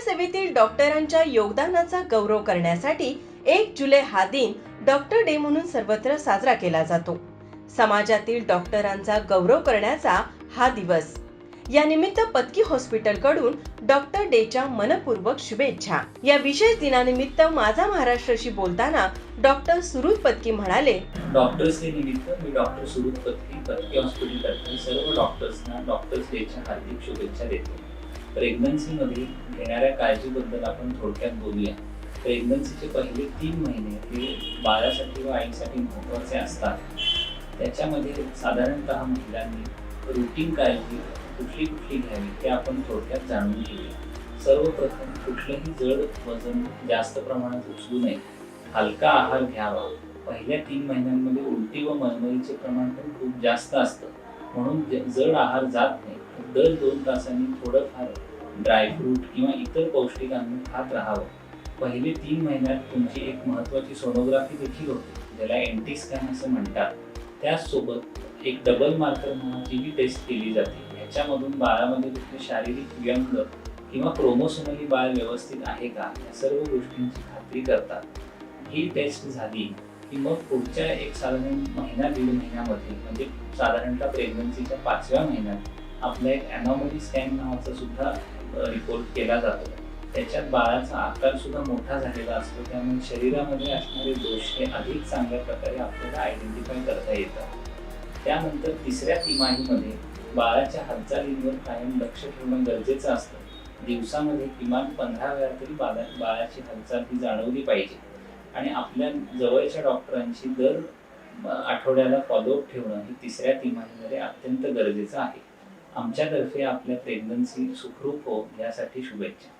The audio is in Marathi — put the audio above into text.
सेवेतील डॉक्टरांच्या योगदानाचा गौरव करण्यासाठी एक जुलै हा दिन डॉक्टर डे म्हणून सर्वत्र साजरा केला जातो. समाजातील डॉक्टरांचा गौरव करण्याचा हा दिवस. या निमित्त पत्की हॉस्पिटलकडून डॉक्टर डेच्या मनपूर्वक शुभेच्छा. या विशेष दिनानिमित्त माझा महाराष्ट्राशी बोलताना डॉक्टर सुरुत पत्की म्हणाले डॉक्टर्स डे निमित्त मी डॉक्टर सुरुत पत्की पत्की हॉस्पिटल सर्व डॉक्टर्सना डॉक्टर्स डेच्या हार्दिक शुभेच्छा देतो. प्रेग्नन्सीमध्ये घेणाऱ्या काळजीबद्दल आपण थोडक्यात बोलूया. प्रेग्नन्सीचे पहिले तीन महिने हे बाळासाठी व आईसाठी महत्त्वाचे असतात. त्याच्यामध्ये साधारणतः महिलांनी रुटीन काळजी कुठली कुठली घ्यावी ते आपण थोडक्यात जाणून घेऊया. सर्वप्रथम कुठलंही जड वजन जास्त प्रमाणात उचलू नये. हलका आहार घ्यावा. पहिल्या तीन महिन्यांमध्ये उलटी व मळमळीचे प्रमाण पण खूप जास्त असतं. म्हणून ज- जड आहार जात नाही. दर दोन तासांनी थोडंफार ड्रायफ्रूट किंवा इतर पौष्टिक अन्न खात राहावं. पहिले तीन महिन्यात तुमची एक महत्त्वाची सोनोग्राफी देखील होते ज्याला एंटी स्कॅन असं म्हणतात. त्याचसोबत एक डबल मार्कर म्हणून जी टेस्ट केली जाते. ह्याच्यामधून बाळामध्ये तुमचे शारीरिक व्यंग किंवा क्रोमोसोमली बाळ व्यवस्थित आहे का या सर्व गोष्टींची खात्री करतात. ही टेस्ट झाली की मग पुढच्या एक साधारण महिना दीड महिन्यामध्ये म्हणजे साधारणतः प्रेग्नन्सीच्या पाचव्या महिन्यात आपला एक अनॉमली स्कॅन नावाचा सुद्धा रिपोर्ट केला जातो. त्याच्यात बाळाचा आकार सुद्धा मोठा झालेला असतो. त्यामुळे शरीरामध्ये असणारे दोष हे अधिक चांगल्या प्रकारे आपल्याला आयडेंटिफाय करता येतात. त्यानंतर तिसऱ्या तिमाहीमध्ये बाळाच्या हालचालींवर कायम लक्ष ठेवणं गरजेचं असतं. दिवसामध्ये किमान पंधरा वेळा तरी बाळा बाळाची हालचाल ही जाणवली पाहिजे. आणि आपल्या जवळच्या डॉक्टरांशी दर आठवड्याला फॉलोअप ठेवणं हे तिसऱ्या तिमाहीमध्ये अत्यंत गरजेचं आहे. आमच्यातर्फे आपल्या प्रेग्नन्सी सुखरूप हो यासाठी शुभेच्छा.